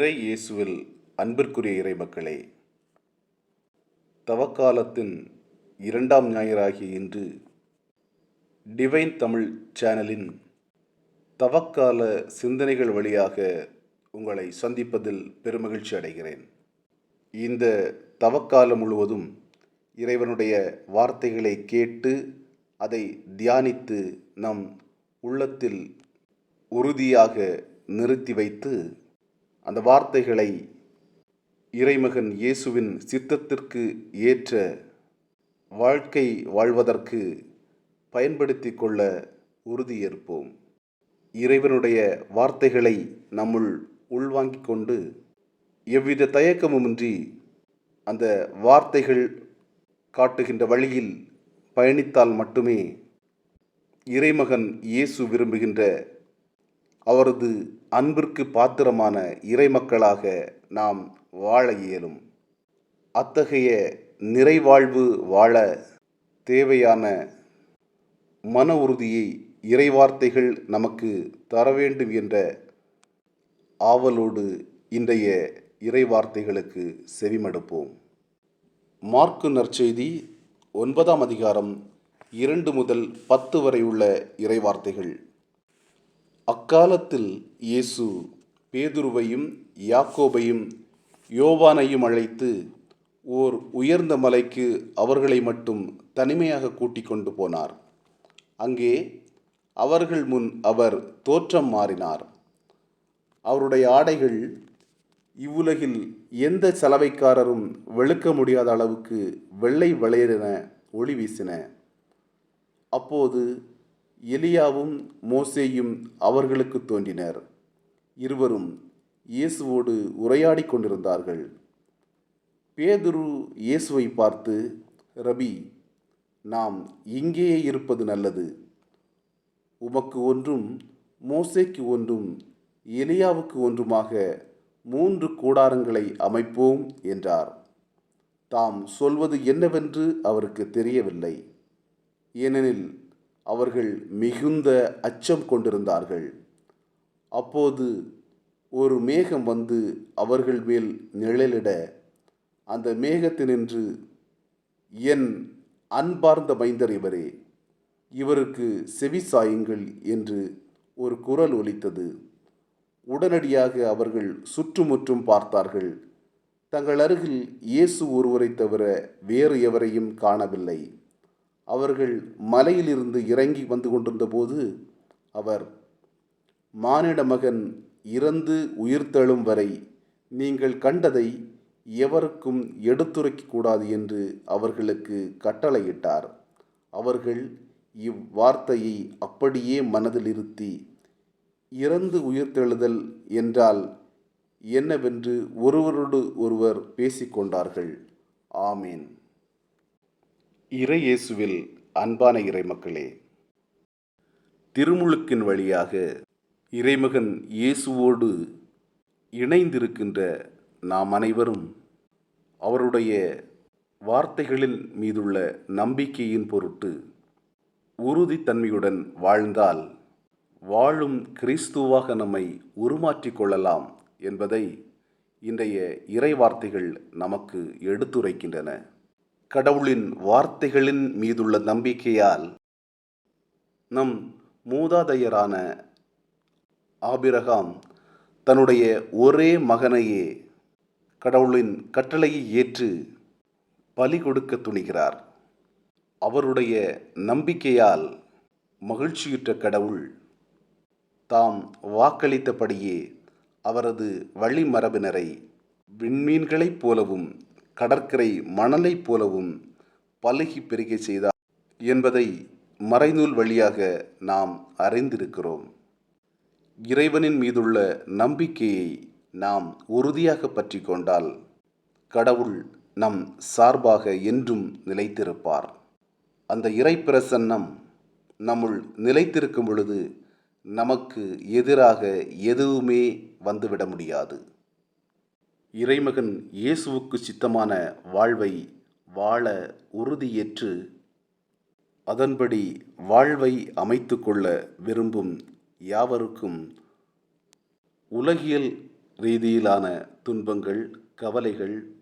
இறை இயேசுவில் அன்பிற்குரிய இறைமக்களே தவக்காலத்தின் இரண்டாம் ஞாயிறாகிய இன்று டிவைன் தமிழ் சேனலின் தவக்கால சிந்தனைகள் வழியாக உங்களை சந்திப்பதில் பெருமகிழ்ச்சி அடைகிறேன். இந்த தவக்காலம் முழுவதும் இறைவனுடைய வார்த்தைகளை கேட்டு அதை தியானித்து நம் உள்ளத்தில் உறுதியாக நிறுத்தி வைத்து அந்த வார்த்தைகளை இறைமகன் இயேசுவின் சித்தத்திற்கு ஏற்ற வாழ்க்கை வாழ்வதற்கு பயன்படுத்தி கொள்ள உறுதியேற்போம் இறைவனுடைய வார்த்தைகளை நம்முள் உள்வாங்கிக் கொண்டு எவ்வித தயக்கமுமின்றி அந்த வார்த்தைகள் காட்டுகின்ற வழியில் பயணித்தால் மட்டுமே இறைமகன் இயேசு விரும்புகின்ற அவரது அன்பிற்கு பாத்திரமான இறைமக்களாக நாம் வாழ இயலும். அத்தகைய நிறைவாழ்வு வாழ தேவையான மன உறுதியை இறைவார்த்தைகள் நமக்கு தர வேண்டும் என்ற ஆவலோடு இன்றைய இறைவார்த்தைகளுக்கு செவிமடுப்போம். மார்க்கு நற்செய்தி ஒன்பதாம் அதிகாரம் இரண்டு முதல் பத்து வரை உள்ள இறைவார்த்தைகள். அக்காலத்தில் இயேசு பேதுருவையும் யாக்கோபையும் யோவானையும் அழைத்து ஓர் உயர்ந்த மலைக்கு அவர்களை மட்டும் தனிமையாக கூட்டிக் கொண்டு போனார். அங்கே அவர்கள் முன் அவர் தோற்றம் மாறினார். அவருடைய ஆடைகள் இவ்வுலகில் எந்த சலவைக்காரரும் வெளுக்க முடியாத அளவுக்கு வெள்ளை வளையரென ஒளி வீசின. அப்போது எலியாவும் மோசேயும் அவர்களுக்கு தோன்றினர். இருவரும் இயேசுவோடு உரையாடி கொண்டிருந்தார்கள். பேதுரு இயேசுவை பார்த்து ரபி நாம் இங்கேயே இருப்பது நல்லது. உமக்கு ஒன்றும் மோசேக்கு ஒன்றும் எலியாவுக்கு ஒன்றுமாக மூன்று கூடாரங்களை அமைப்போம் என்றார். தாம் சொல்வது என்னவென்று அவருக்கு தெரியவில்லை. ஏனெனில் அவர்கள் மிகுந்த அச்சம் கொண்டிருந்தார்கள். அப்போது ஒரு மேகம் வந்து அவர்கள் மேல் நிழலிட அந்த மேகத்தினின்று என் அன்பார்ந்த மைந்தர் இவரே இவருக்கு செவி சாயுங்கள் என்று ஒரு குரல் ஒலித்தது. உடனடியாக அவர்கள் சுற்றுமுற்றும் பார்த்தார்கள். தங்கள் அருகில் இயேசு ஒருவரை தவிர வேறு எவரையும் காணவில்லை. அவர்கள் மலையிலிருந்து இறங்கி வந்து கொண்டிருந்த போது அவர் மானிட மகன் இறந்து உயிர்த்தெழும் வரை நீங்கள் கண்டதை எவருக்கும் எடுத்துரைக்க கூடாது என்று அவர்களுக்கு கட்டளையிட்டார். அவர்கள் இவ்வார்த்தையை அப்படியே மனதில் இருத்தி இறந்து உயிர்த்தெழுதல் என்றால் என்னவென்று ஒருவரோடு ஒருவர் பேசிக்கொண்டார்கள் ஆமீன். இறை இயேசுவில் அன்பான இறைமக்களே திருமுழுக்கின் வழியாக இறைமகன் இயேசுவோடு இணைந்திருக்கின்ற நாம் அனைவரும் அவருடைய வார்த்தைகளின் மீதுள்ள நம்பிக்கையின் பொருட்டு உறுதித்தன்மையுடன் வாழ்ந்தால் வாழும் கிறிஸ்துவாக நம்மை உருமாற்றிக் கொள்ளலாம் என்பதை இன்றைய இறை வார்த்தைகள் நமக்கு எடுத்துரைக்கின்றன. கடவுளின் வார்த்தைகளின் மீதுள்ள நம்பிக்கையால் நம் மூதாதையரான ஆபிரகாம் தன்னுடைய ஒரே மகனையே கடவுளின் கட்டளையை ஏற்று பலி கொடுக்க துணிகிறார். அவருடைய நம்பிக்கையால் மகிழ்ச்சியுற்ற கடவுள் தாம் வாக்களித்தபடியே அவரது வழிமரபினரை விண்மீன்களைப் போலவும் கடற்கரை மணலைப் போலவும் பழுகி பெருகை செய்தார் என்பதை மறைநூல் வழியாக நாம் அறிந்திருக்கிறோம். இறைவனின் மீதுள்ள நம்பிக்கையை நாம் உறுதியாக பற்றி கொண்டால் கடவுள் நம் சார்பாக என்றும் நிலைத்திருப்பார். அந்த இறை பிரசன்னம் நம்முள் நிலைத்திருக்கும் பொழுது நமக்கு எதிராக எதுவுமே வந்துவிட முடியாது. இறைமகன் இயேசுவுக்கு சித்தமான வாழ்வை வாழ உறுதியேற்று அதன்படி வாழ்வை அமைத்து கொள்ள விரும்பும் யாவருக்கும் உலகியல் ரீதியிலான துன்பங்கள் கவலைகள்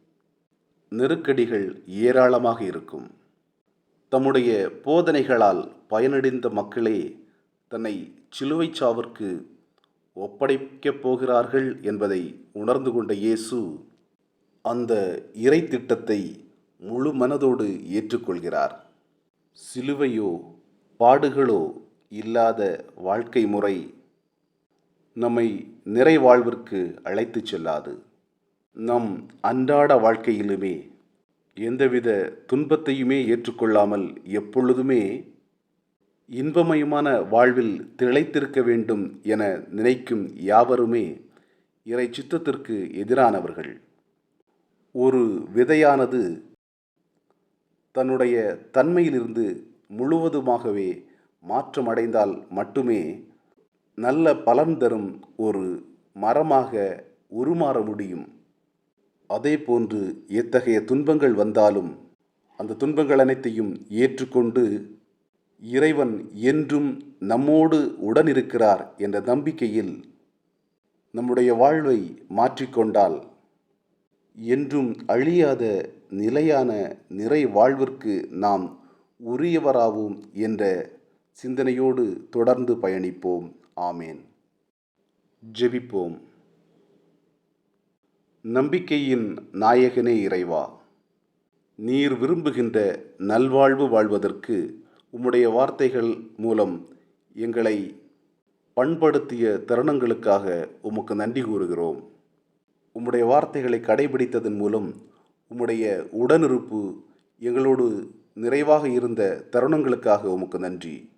நெருக்கடிகள் ஏராளமாக இருக்கும். தம்முடைய போதனைகளால் பயனடைந்த மக்களே தன்னை சிலுவைச் சாவிற்கு ஒப்படைக்கப் போகிறார்கள் என்பதை உணர்ந்து கொண்ட இயேசு அந்த இறை திட்டத்தை முழு மனதோடு ஏற்றுக்கொள்கிறார். சிலுவையோ பாடுகளோ இல்லாத வாழ்க்கை முறை நம்மை நிறைவாழ்விற்கு அழைத்துச் செல்லாது. நம் அன்றாட வாழ்க்கையிலுமே எந்தவித துன்பத்தையுமே ஏற்றுக்கொள்ளாமல் எப்பொழுதுமே இன்பமயமான வாழ்வில் திளைத்திருக்க வேண்டும் என நினைக்கும் யாவருமே இறை சித்தத்திற்கு எதிரானவர்கள். ஒரு விதையானது தன்னுடைய தன்மையிலிருந்து முழுவதுமாகவே மாற்றமடைந்தால் மட்டுமே நல்ல பலன் தரும் ஒரு மரமாக உருமாற முடியும். அதே போன்று எத்தகைய துன்பங்கள் வந்தாலும் அந்த துன்பங்கள் அனைத்தையும் ஏற்றுக்கொண்டு இறைவன் என்றும் நம்மோடு உடனிருக்கிறார் என்ற நம்பிக்கையில் நம்முடைய வாழ்வை மாற்றிக்கொண்டால் என்றும் அழியாத நிலையான நிறை வாழ்விற்கு நாம் உரியவராவோம் என்ற சிந்தனையோடு தொடர்ந்து பயணிப்போம். ஆமேன். ஜெபிப்போம். நம்பிக்கையின் நாயகனே இறைவா நீர் விரும்புகின்ற நல்வாழ்வு வாழ்வதற்கு உம்முடைய வார்த்தைகள் மூலம் எங்களை பண்படுத்திய தருணங்களுக்காக உமக்கு நன்றி கூறுகிறோம். உம்முடைய வார்த்தைகளை கடைபிடித்ததன் மூலம் உம்முடைய உடனிருப்பு எங்களோடு நிறைவாக இருந்த தருணங்களுக்காக உமக்கு நன்றி.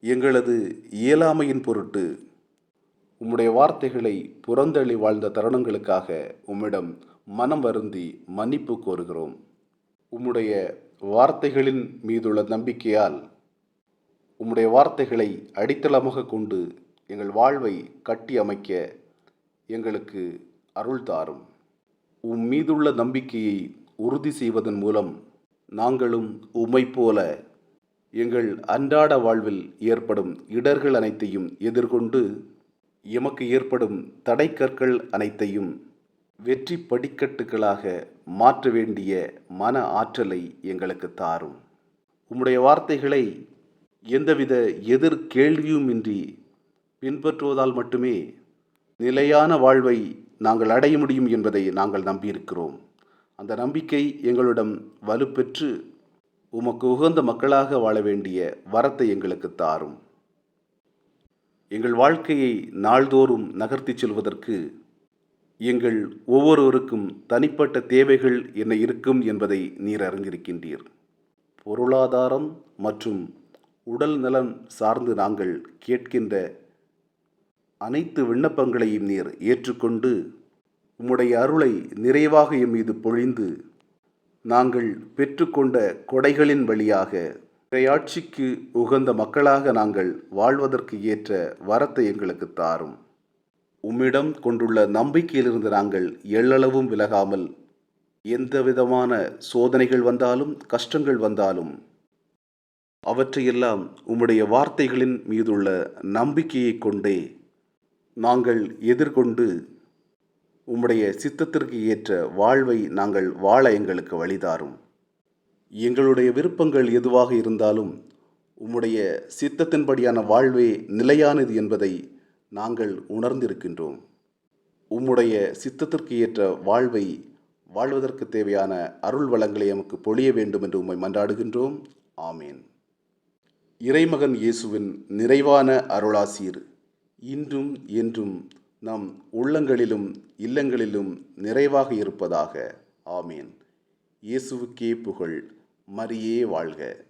எங்களது இயலாமையின் பொருட்டு உம்முடைய வார்த்தைகளை புறந்தள்ளி வாழ்ந்த தருணங்களுக்காக உம்மிடம் மனம் வருந்தி மன்னிப்பு கோருகிறோம். உம்முடைய வார்த்தைகளின் மீதுள்ள நம்பிக்கையால் உம்முடைய வார்த்தைகளை அடித்தளமாக கொண்டு எங்கள் வாழ்வை கட்டி அமைக்க எங்களுக்கு அருள் தாரும். உம் மீதுள்ள நம்பிக்கையை உறுதி செய்வதன் மூலம் நாங்களும் உம்மை போல எங்கள் அன்றாட வாழ்வில் ஏற்படும் இடர்கள் அனைத்தையும் எதிர்கொண்டு எமக்கு ஏற்படும் தடைக்கற்கள் அனைத்தையும் வெற்றி படிக்கட்டுகளாக மாற்ற வேண்டிய மன ஆற்றலை எங்களுக்கு தாரும். உம்முடைய வார்த்தைகளை எந்தவித எதிர் கேள்வியுமின்றி பின்பற்றுவதால் மட்டுமே நிலையான வாழ்வை நாங்கள் அடைய முடியும் என்பதை நாங்கள் நம்பியிருக்கிறோம். அந்த நம்பிக்கை எங்களிடம் வலுப்பெற்று உமக்கு உகந்த மக்களாக வாழ வேண்டிய வரத்தை எங்களுக்கு தாரும். எங்கள் வாழ்க்கையை நாள்தோறும் நகர்த்திச் செல்வதற்கு எங்கள் ஒவ்வொருவருக்கும் தனிப்பட்ட தேவைகள் என்ன இருக்கும் என்பதை நீர் அறிந்திருக்கின்றீர். பொருளாதாரம் மற்றும் உடல் நலம் சார்ந்து நாங்கள் கேட்கின்ற அனைத்து விண்ணப்பங்களையும் நீர் ஏற்றுக்கொண்டு உம்முடைய அருளை நிறைவாக எம் மீது பொழிந்து நாங்கள் பெற்றுக்கொண்ட கொடைகளின் வழியாக இறையாட்சிக்கு உகந்த மக்களாக நாங்கள் வாழ்வதற்கு ஏற்ற வரத்தை எங்களுக்கு தாரும். உம்மிடம் கொண்டுள்ள நம்பிக்கையிலிருந்து நாங்கள் எள்ளளவும் விலகாமல் எந்த விதமான சோதனைகள் வந்தாலும் கஷ்டங்கள் வந்தாலும் அவற்றையெல்லாம் உம்முடைய வார்த்தைகளின் மீதுள்ள நம்பிக்கையை கொண்டே நாங்கள் எதிர்கொண்டு உம்முடைய சித்தத்திற்கு ஏற்ற வாழ்வை நாங்கள் வாழ எங்களுக்கு வழிதாரும். எங்களுடைய விருப்பங்கள் எதுவாக இருந்தாலும் உம்முடைய சித்தத்தின்படியான வாழ்வே நிலையானது என்பதை நாங்கள் உணர்ந்திருக்கின்றோம். உம்முடைய சித்தத்திற்கு ஏற்ற வாழ்வை வாழ்வதற்கு தேவையான அருள் வளங்களை எமக்கு பொழிய வேண்டும் என்று உம்மை மன்றாடுகின்றோம். ஆமேன். இறைமகன் இயேசுவின் நிறைவான அருளாசீர். இன்றும் என்றும் நம் உள்ளங்களிலும் இல்லங்களிலும் நிறைவாக இருப்பதாக. ஆமேன். இயேசுவுக்கே புகழ். மரியே வாழ்க.